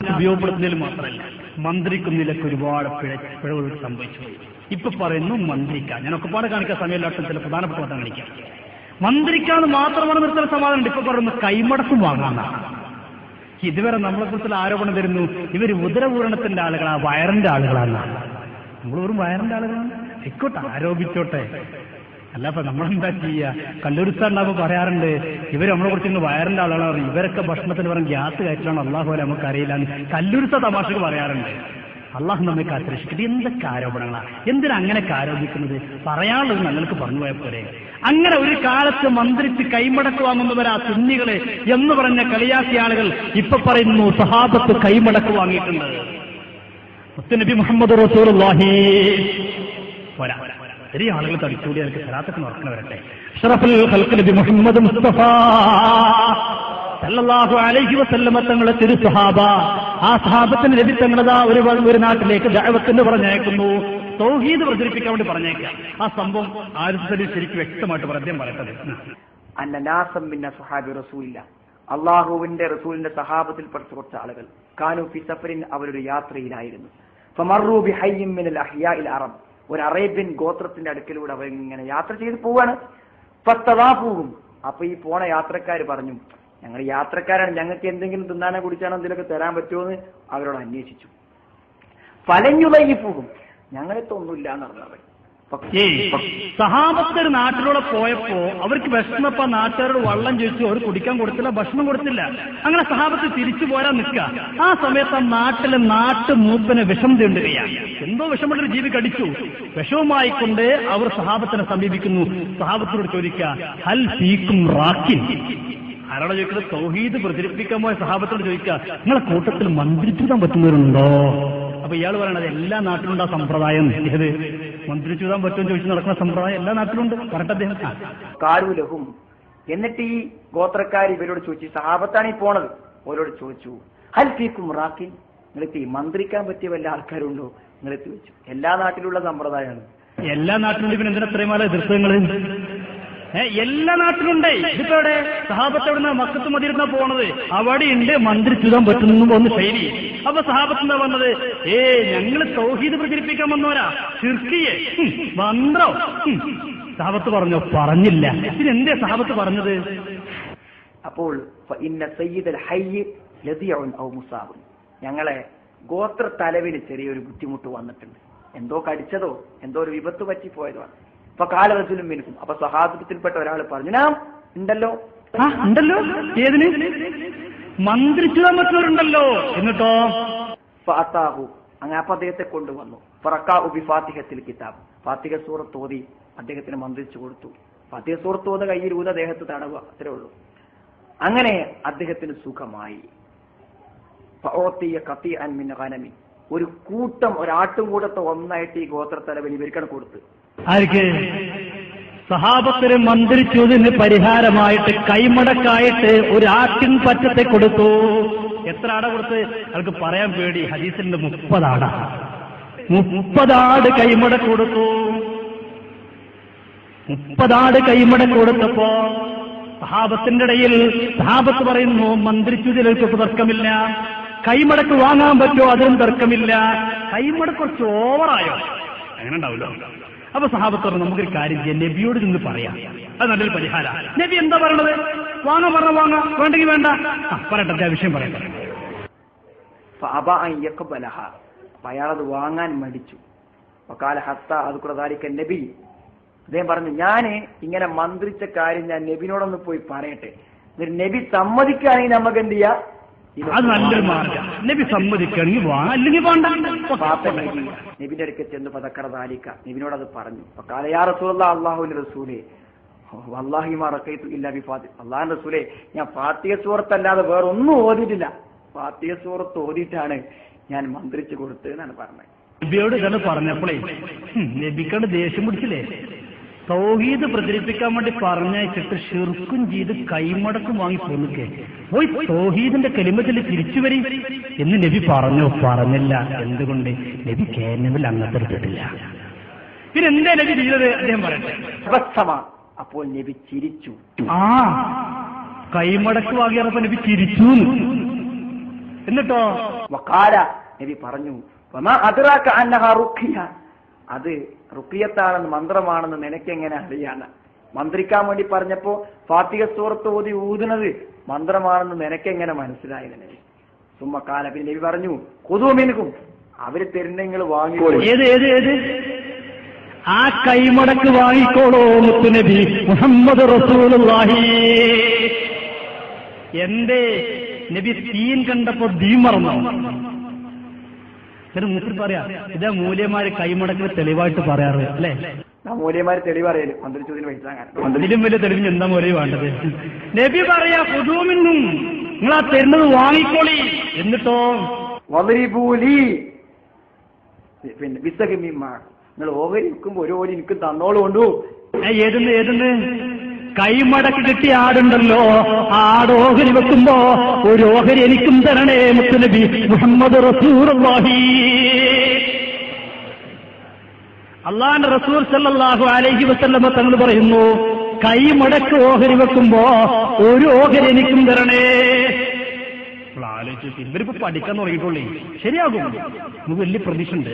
ഉപയോഗപ്പെടുത്തുന്നതിൽ മാത്രമല്ല മന്ത്രിക്കും നിലയ്ക്ക് ഒരുപാട് പിഴ പിഴവുകൾ സംഭവിച്ചു. ഇപ്പൊ പറയുന്നു മന്ത്രിക്ക. ഞാൻ ഒക്കെപ്പാടെ കാണിക്കാൻ സമയമില്ലാത്ത ചില പ്രധാനപ്പെട്ട വട്ടം കാണിക്കാം. മന്ത്രിക്കാന്ന് മാത്രമാണ് നിർത്തൽ സമാധാനം ഇപ്പൊ പറയുന്നു കൈമടക്കും വാങ്ങാന്നാണ് ഇതുവരെ നമ്മളെ കുറിച്ചുള്ള ആരോപണം വരുന്നു ഇവർ ഉദരപൂരണത്തിന്റെ ആളുകളാ വയറിന്റെ ആളുകളാന്നാണ് നമ്മൾ വെറും വയറിന്റെ ആളുകളാണ്. ആരോപിച്ചോട്ടെ. അല്ല അപ്പൊ നമ്മളെന്താ ചെയ്യുക കല്ലുരുത്താണ്ടാവ് പറയാറുണ്ട് ഇവർ നമ്മളെ കുറിച്ച് ഇന്ന് വയറിന്റെ ആളുകളാണ്. ഇവരൊക്കെ ഭക്ഷണത്തിന് പറഞ്ഞ ഗ്യാസ് കയറ്റിലാണ് അള്ളാഹു പോലെ നമുക്ക് അറിയില്ല കല്ലുരുത്ത തമാശക്ക് പറയാറുണ്ട്. അള്ളാഹു നമ്മെ കാത്തിരക്ഷിക്കട്ടെ. എന്തൊക്കെ ആരോപണങ്ങളാണ് എന്തിനാ അങ്ങനെയൊക്കെ ആരോപിക്കുന്നത്? പറയാനുള്ളത് ഞങ്ങൾക്ക് പറഞ്ഞു പോയ പോലെ അങ്ങനെ ഒരു കാലത്ത് മന്ത്രിച്ച് കൈമടക്ക് വാങ്ങുന്നവരാ സുന്നികളെ എന്ന് പറഞ്ഞ കളിയാക്കിയ ആളുകൾ ഇപ്പൊ പറയുന്നു സഹാബത്ത് കൈമടക്ക് വാങ്ങിയിട്ടുണ്ട്. മുത്തനബി മുഹമ്മദ് റസൂലുള്ളാഹി. പോരാ. ചെറിയ ആളുകൾ തടിച്ചുകൂടി അവർക്ക് സലാത്തൊക്കെ നടക്കണ വരട്ടെ. ഷറഫുൽ ഖൽഖ് നബി മുഹമ്മദ് മുസ്തഫ. സല്ലല്ലാഹു അലൈഹി വസല്ലമ തങ്ങളെ തിരു സഹാബ. ആ സഹാബത്തിന് നബി തങ്ങളതാ ഒരു ഒരു നാട്ടിലേക്ക് ദഅവത്തിന് പറഞ്ഞയക്കുന്നു. തൗഹീദ് പ്രചരിപ്പിക്കാൻ വേണ്ടി പറഞ്ഞേക്കാം ആ സംഭവം ആരും ശരിക്കും വ്യക്തമായിട്ട് പ്രദ്യം അദ്ദേഹം പറയട്ടത് അന്നനാസം മിന്ന സുഹാബി റസൂലില്ല. അള്ളാഹുവിന്റെ റസൂലിന്റെ സഹാബത്തിൽപ്പെട്ട കുറച്ച് ആളുകൾ. കാനു ഫി സഫറിൻ അവരുടെ യാത്രയിലായിരുന്നു. ഫമറു ബി ഹയ്യിൻ മിനൽ അഹ്യാഇൽ അറബ്. ഒരു അറേബ്യൻ ഗോത്രത്തിന്റെ അടുക്കലൂടെ അവർ ഇങ്ങനെ യാത്ര ചെയ്ത് പോവാണ്. ഫത്തവാഫൂഹും അപ്പൊ ഈ പോണ യാത്രക്കാർ പറഞ്ഞു ഞങ്ങൾ യാത്രക്കാരാണ്. ഞങ്ങൾക്ക് എന്തെങ്കിലും തിന്നാനോ കുടിച്ചാണോ എന്തെങ്കിലുമൊക്കെ തരാൻ പറ്റുമോ എന്ന് അവരോട് അന്വേഷിച്ചു. ഫലഞ്ഞുതയ്യപ്പൂഹും ഞങ്ങളെ ഒന്നുമില്ല എന്ന് പറഞ്ഞവർ സഹാബത്ത് ഒരു നാട്ടിലൂടെ പോയപ്പോ അവർക്ക് വിഷമപ്പ നാട്ടുകാരോട് വള്ളം ചോദിച്ചു അവർ കുടിക്കാൻ കൊടുത്തില്ല ഭക്ഷണം കൊടുത്തില്ല. അങ്ങനെ സഹാബത്ത് തിരിച്ചു പോരാൻ നിൽക്കുക. ആ സമയത്ത് ആ നാട്ടിലെ നാട്ടു മൂപ്പനെ വിഷം തീണ്ടുകയാണ് എന്തോ വിഷമുള്ളൊരു ജീവി കടിച്ചു. വിഷവുമായി കൊണ്ട് അവർ സഹാബത്തിനെ സമീപിക്കുന്നു. സഹാബത്തിനോട് ചോദിക്കുക ഹൽ റാക്കിൻ? ആരോടെ ചോദിക്കുന്നത് സൗഹീദ് പ്രചരിപ്പിക്കാൻ പോയ സഹാബത്തോട് ചോദിക്കുക നിങ്ങളെ കൂട്ടത്തിൽ മന്ത്രിപ്പിക്കാൻ പറ്റുന്നവരുണ്ടോ? അപ്പൊ ഇയാൾ പറയണത് എല്ലാ നാട്ടിലുണ്ടാ ആ സമ്പ്രദായം. ഇത് ചൂതാൻ പറ്റുമെന്ന് ചോദിച്ചു നടക്കുന്ന സമ്പ്രദായം എല്ലാ നാട്ടിലുണ്ട്. പറഞ്ഞിട്ട് അദ്ദേഹം. കാരുലഹും എന്നിട്ട് ഈ ഗോത്രക്കാർ ഇവരോട് ചോദിച്ചു സഹാബത്താണ് ഈ പോണത്? ഓരോട് ചോദിച്ചു ഹൽ ഫീക്കും റാക്കിൻ. നിങ്ങളിപ്പോ ഈ മന്ത്രിക്കാൻ പറ്റിയ വല്ല ആൾക്കാരുണ്ടോ? നിങ്ങളെത്തി വെച്ചു എല്ലാ നാട്ടിലുള്ള സമ്പ്രദായമാണ്. എല്ലാ നാട്ടിലും പിന്നെ എന്തിനാ ഇത്രയും മാല എതിർത്തങ്ങൾ ഏ എല്ലാ നാട്ടിലുണ്ട്. ഇതിപ്പോ എവിടെ? സഹാബത്ത് എവിടെ മക്കത്ത് മതിരുന്ന പോണത്? അവിടെ ഉണ്ട് മന്ത്രിച്ചുതാൻ പറ്റുന്നു ഒന്ന് ശൈലി. അപ്പൊ സഹാബത്ത് എന്താ വന്നത് ഏ ഞങ്ങൾ സൗഹീദ് പ്രചരിപ്പിക്കാൻ വന്നവരാ. ചിർക്കിയെ മന്ത്രോ. സഹാബത്ത് പറഞ്ഞോ? പറഞ്ഞില്ല. പിന്നെ എന്തേ സഹാബത്ത് പറഞ്ഞത്? അപ്പോൾ ഞങ്ങളെ ഗോത്ര തലവിന് ചെറിയൊരു ബുദ്ധിമുട്ട് വന്നിട്ടുണ്ട്. എന്തോ കടിച്ചതോ? എന്തോ ഒരു വിപത്ത് പറ്റിപ്പോയതോ? ആണ് അപ്പൊ കാലവസൂലും മിനിക്കും അപ്പൊ സഹാബത്തിൽപ്പെട്ട ഒരാൾ പറഞ്ഞു ഞാൻ ഉണ്ടല്ലോ. ആ ഉണ്ടല്ലോ? ഏതിന്? മന്ത്രിച്ചു തന്നിട്ടുണ്ടല്ലോ എന്നിട്ടോ? ഫാത്താഹു അങ്ങനെ അപ്പൊ അദ്ദേഹത്തെ കൊണ്ടുവന്നു. ഫറക്കാഹുബി ഫാത്തിഹത്തിൽ കിതാബ്. ഫാത്തിഹ സൂറത്ത് ഓതി അദ്ദേഹത്തിന് മന്ത്രിച്ചു കൊടുത്തു. ഫാത്തിഹ സൂറത്ത് ഓത കയ്യിൽ ഊത അദ്ദേഹത്ത് തടവുക അത്രേ ഉള്ളൂ. അങ്ങനെ അദ്ദേഹത്തിന് സുഖമായി. കത്തി അൻ മിൻ ഒരു കൂട്ടം ഒരാട്ടും കൂടത്തെ ഒന്നായിട്ട് ഈ ഗോത്രത്തലവൻ ഇവർക്കാണ് കൊടുത്ത്. ആർക്ക്? സഹാബത്തിന് മന്ത്രിച്ചതിന് പരിഹാരമായിട്ട് കൈമടക്കായിട്ട് ഒരു ആട്ടിൻ പറ്റത്തെ കൊടുത്തു. എത്ര ആട കൊടുത്ത്? അവർക്ക് പറയാൻ പേടി. ഹദീസിന്റെ മുപ്പതാട മുപ്പതാട് കൈമട കൊടുത്തു. മുപ്പതാട് കൈമട കൊടുത്തപ്പോ സഹാബത്തിന്റെ ഇടയിൽ സഹാബത്ത് പറയുന്നു മന്ത്രിച്ചുതിലേക്ക് തർക്കമില്ല. കൈമടക്ക് വാങ്ങാൻ പറ്റുമോ? അതിനും തർക്കമില്ല. കൈമട കുറച്ച് ഓവറായോ അങ്ങനെ ഉണ്ടാവില്ലോ. അപ്പൊ സഹാബത്തോട് നമുക്കൊരു കാര്യം ചെയ്യാം. നബിയോട് നിന്ന് പറയാം. അത് നല്ലൊരു പരിഹാര. നബി എന്താ പറയണത്? വാങ്ങാൻ പറഞ്ഞ വാങ്ങാം. വേണ്ടെങ്കിൽ വേണ്ട. പറയട്ടെ ആ വിഷയം പറയട്ടെ. അയാളത് വാങ്ങാൻ മടിച്ചു. വക്കാല ഹത്ത അത് കൂടെ നബി. അദ്ദേഹം പറഞ്ഞു ഞാൻ ഇങ്ങനെ മന്ത്രിച്ച കാര്യം ഞാൻ നബിനോടൊന്ന് പോയി പറയട്ടെ. നബി സമ്മതിക്കുകയാണെങ്കിൽ നമുക്ക് എന്ത് ചെയ്യാം? അത് നല്ലൊരു മാർഗം. നബി സമ്മതിക്കണമെങ്കിൽ വാ അല്ലെങ്കിൽ വേണ്ട നബിന്റെ അടുക്കൽ ചെന്ന് പതക്കട താലിക്ക. നബിനോട് അത് പറഞ്ഞു കാലയാ റസൂല അള്ളാഹുവിന്റെ റസൂലേ. മറക്കൈത്തു ഇല്ല ബി ഫാത്തി അള്ളാഹിന്റെ റസൂലേ ഞാൻ ഫാത്തിയ സൂറത്തല്ലാതെ വേറെ ഒന്നും ഓതിയിട്ടില്ല. ഫാത്തിയ സൂറത്ത് ഓതിയിട്ടാണ് ഞാൻ മന്ത്രിച്ചു കൊടുത്തത് എന്നാണ് പറഞ്ഞത്. നബിയോട് ഇതാണ് പറഞ്ഞപ്പോഴേ നബിക്കാണ് ദേഷ്യം പിടിച്ചില്ലേ? തൗഹീദ് പ്രചരിപ്പിക്കാൻ വേണ്ടി പറഞ്ഞയച്ചിട്ട് ഷിർക്കും ചെയ്ത് കൈമടക്കും വാങ്ങി പോന്നിക്കേ. പോയി തൗഹീദിന്റെ കലിമത്തിൽ തിരിച്ചു വരി എന്ന് നബി പറഞ്ഞു? പറഞ്ഞില്ല. എന്തുകൊണ്ട്? നബി കേരളത്തിൽ അങ്ങനത്തെ എടുത്തിട്ടില്ല പിന്നെ എന്താ നബി ചെയ്തത്? അദ്ദേഹം പറയട്ടെ. അബദ്ധമാ അപ്പോൾ നബി ചിരിച്ചു. ആ കൈമടക്ക് വാങ്ങിയപ്പോ നബി ചിരിച്ചു. എന്നിട്ടോ? വക്കാല നബി പറഞ്ഞു അന്നഹാ റുഖിയ? അത് റുക്കിയത്താണെന്ന് മന്ത്രമാണെന്ന് നിനക്കെങ്ങനെ അറിയാണ് മന്ത്രിക്കാൻ വേണ്ടി പറഞ്ഞപ്പോ ഫാത്തിക സൂറത്ത് ഓതി ഊതുന്നത് മന്ത്രമാണെന്ന് നിനക്കെങ്ങനെ മനസ്സിലായി? നബി സുമ്മക്കാല പിന്നെ നബി പറഞ്ഞു കൊതുമിനുക്കും അവർ തരുന്ന നിങ്ങൾ വാങ്ങിക്കോളൂ ഏത് ഏത് ഏത്? ആ കൈമടക്ക് വാങ്ങിക്കോളൂ മുത്തുനബി മുഹമ്മദ് റസൂലുള്ളാഹി. എന്റെ നബി തീൻ കണ്ടപ്പോ ദീ മറന്നോ? എന്നിട്ട് മുസ്ലിം പറയാ ഇതാ മൂല്യമാര് കൈമടക്കിന് തെളിവായിട്ട് പറയാറ് അല്ലേ? മൂല്യമാര് തെളിവറിയൽ. മന്ത്രിച്ചതിന് പൈസ അങ്ങനെ. ഇതിലും വലിയ തെളിവിന് എന്താ മോലെ വേണ്ടത്? നബി പറയാ പുതുമിന്നും നിങ്ങൾ ആ തരുന്നത് വാങ്ങിക്കോളി എന്നിട്ടോ? വദരിബൂലി. പിന്നെ വിസകമിമ്മ നിങ്ങൾ ഓഹരി നിൽക്കുമ്പോ ഒരു ഓരി എനിക്ക് തന്നോളൂ കൊണ്ടു ഏതെന്ന് ഏതെന്ന്? കൈമടക്ക് കിട്ടിയ ആടുണ്ടല്ലോ. ആ ആട് ഓഹരി വെക്കുമ്പോ ഒരു ഓഹരി എനിക്കും തരണേ മുത്തുനബി മുഹമ്മദ് റസൂറുള്ളാഹി അള്ളാന്റെ റസൂർ സല്ലാഹു അലൈഹി വസല്ലമ തങ്ങൾ പറയുന്നു കൈമടക്ക് ഓഹരി വെക്കുമ്പോ ഒരു ഓഹരി എനിക്കും തരണേ. ആലോചിച്ചു ഇവരിപ്പോ പഠിക്കാൻ തുടങ്ങിയിട്ടുള്ളേ. ശരിയാകും. നമുക്ക് വലിയ പ്രതീക്ഷ ഉണ്ട്